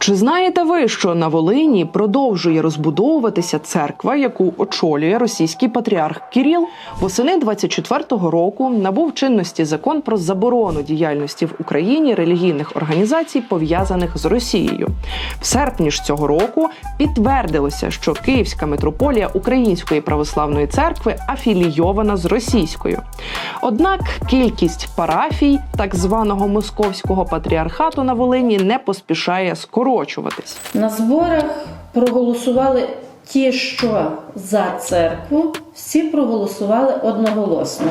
Чи знаєте ви, що на Волині продовжує розбудовуватися церква, яку очолює російський патріарх Кіріл? Восени 24-го року набув чинності закон про заборону діяльності в Україні релігійних організацій, пов'язаних з Росією. В серпні ж цього року підтвердилося, що Київська митрополія Української православної церкви афілійована з російською. Однак кількість парафій так званого московського патріархату на Волині не поспішає скорочуватись. На зборах проголосували ті, що за церкву, всі проголосували одноголосно.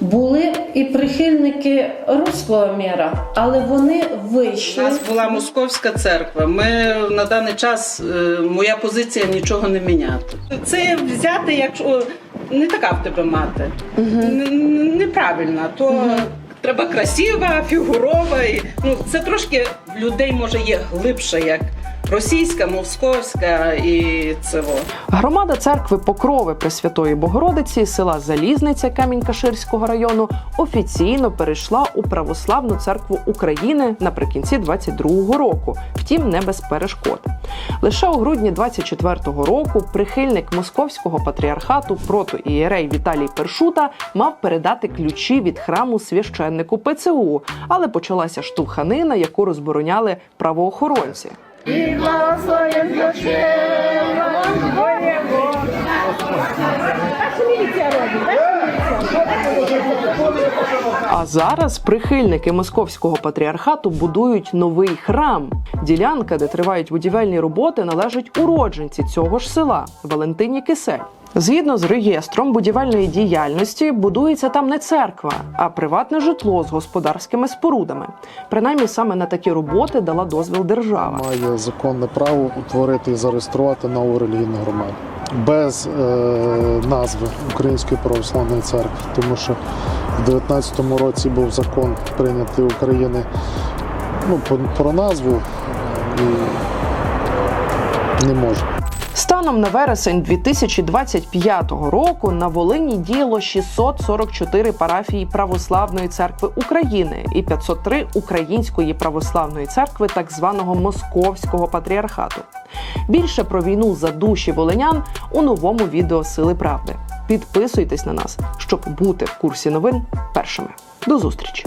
Були і прихильники руського міра, але вони У вийшли. нас була московська церква. Ми на даний час е, моя позиція нічого не міняти. Це взяти, якщо не така в тебе мати, Н- н- неправильна, то треба красива, фігурова. І, ну, це трошки людей може є глибше, як російська, московська і цево. Громада церкви Покрови Пресвятої Богородиці села Залізниця Камінь-Каширського району офіційно перейшла у Православну церкву України наприкінці 22-го року, втім не без перешкод. Лише у грудні 24-го року прихильник московського патріархату протоієрей Віталій Першута мав передати ключі від храму священнику ПЦУ, але почалася штовханина, яку розбороняли правоохоронці і благословен Боже. Так що міліція робить? Зараз прихильники московського патріархату будують новий храм. Ділянка, де тривають будівельні роботи, належить уродженці цього ж села Валентині Кисель. Згідно з реєстром будівельної діяльності, будується там не церква, а приватне житло з господарськими спорудами. Принаймні саме на такі роботи дала дозвіл держава. має законне право утворити і зареєструвати нову релігійну громаду без е, назви Української православної церкви, тому що в 19-му році був закон прийнятий України ну, про, назву і не може. Станом на вересень 2025 року на Волині діяло 644 парафії Православної церкви України і 503 Української православної церкви так званого Московського патріархату. Більше про війну за душі волинян у новому відео Сили Правди. Підписуйтесь на нас, щоб бути в курсі новин першими. До зустрічі!